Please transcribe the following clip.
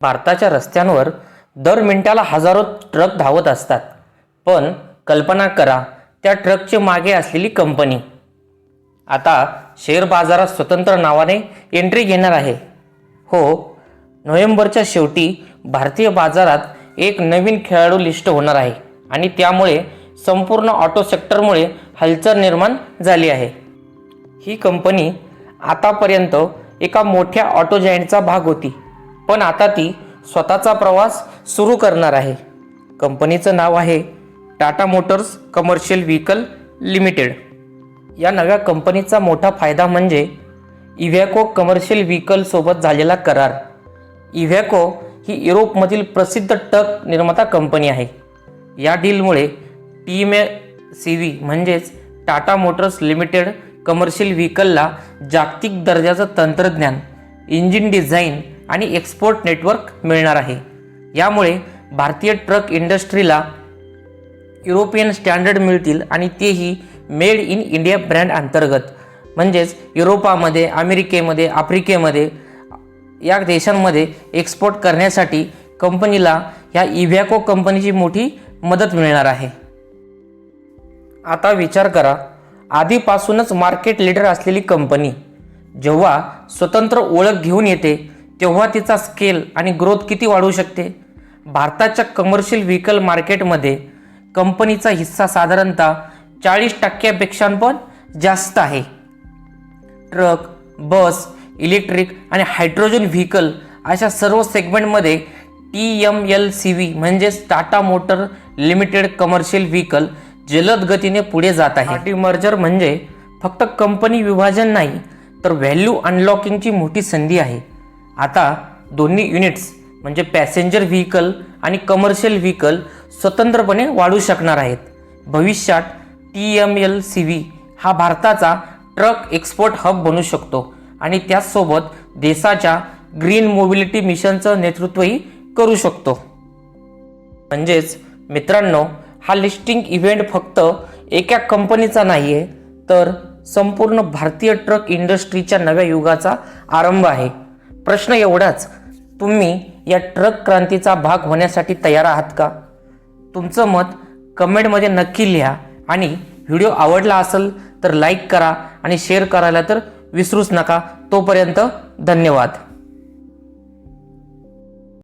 भारताच्या रस्त्यांवर दर मिनिटाला हजारो ट्रक धावत असतात. पण कल्पना करा त्या ट्रकचे मागे असलेली कंपनी. आता शेअर बाजारात स्वतंत्र नावाने एंट्री घेणार आहे. हो नोव्हेंबरच्या शेवटी भारतीय बाजारात एक नवीन खेळाडू लिस्ट होणार आहे आणि त्यामुळे संपूर्ण ऑटो सेक्टरमुळे हलचल निर्माण झाली आहे. ही कंपनी आतापर्यंत एका मोठ्या ऑटो जायंटचा भाग होती. पण आता ती स्वतःचा प्रवास सुरू करणार आहे. कंपनीचं नाव आहे Tata Motors commercial vehicle limited. या नव्या कंपनीचा मोठा फायदा म्हणजे इव्हॅको कमर्शियल व्हेकलसोबत झालेला करार. इव्हॅको ही युरोपमधील प्रसिद्ध टक निर्माता कंपनी आहे. या डीलमुळे टी एम सी व्ही म्हणजेच टाटा मोटर्स लिमिटेड कमर्शियल व्हेकलला जागतिक दर्जाचं तंत्रज्ञान इंजिन डिझाईन आणि एक्सपोर्ट नेटवर्क मिळणार आहे. यामुळे भारतीय ट्रक इंडस्ट्रीला युरोपियन स्टँडर्ड मिळतील आणि तेही मेड इन इंडिया ब्रँड अंतर्गत. म्हणजेच युरोपामध्ये अमेरिकेमध्ये आफ्रिकेमध्ये या देशांमध्ये एक्सपोर्ट करण्यासाठी कंपनीला ह्या इव्हॅको कंपनीची मोठी मदत मिळणार आहे. आता विचार करा आधीपासूनच मार्केट लीडर असलेली कंपनी जेव्हा स्वतंत्र ओळख घेऊन येते तेव्हा तिचा स्केल आणि ग्रोथ किती वाढू शकते? भारताच्या कमर्शियल व्हेकल मार्केटमध्ये कंपनीचा हिस्सा साधारणतः चाळीस टक्क्यापेक्षा पण जास्त आहे. ट्रक बस इलेक्ट्रिक आणि हायड्रोजन व्हेकल अशा सर्व सेगमेंटमध्ये T M L C V म्हणजेच Tata motor limited commercial vehicle जलद गतीने पुढे जात आहे. टी मर्जर म्हणजे फक्त कंपनी विभाजन नाही तर व्हॅल्यू अनलॉकिंगची मोठी संधी आहे. आता दोन्ही युनिट्स म्हणजे पॅसेंजर व्हेकल आणि कमर्शियल व्हेकल स्वतंत्रपणे वाढू शकणार आहेत. भविष्यात T M L C V हा भारताचा ट्रक एक्सपोर्ट हब बनू शकतो आणि त्याचसोबत देशाच्या ग्रीन मोबिलिटी मिशनचं नेतृत्वही करू शकतो. म्हणजेच मित्रांनो हा लिस्टिंग इव्हेंट फक्त एका कंपनीचा नाही आहे तर संपूर्ण भारतीय ट्रक इंडस्ट्रीच्या नव्या युगाचा आरंभ आहे. प्रश्न एवढाच तुम्ही या ट्रक क्रांतीचा भाग होण्यासाठी तयार आहात का? तुमचं मत कमेंटमध्ये नक्की लिहा आणि व्हिडिओ आवडला असेल तर लाईक करा आणि शेअर करायला तर विसरूच नका. तोपर्यंत धन्यवाद.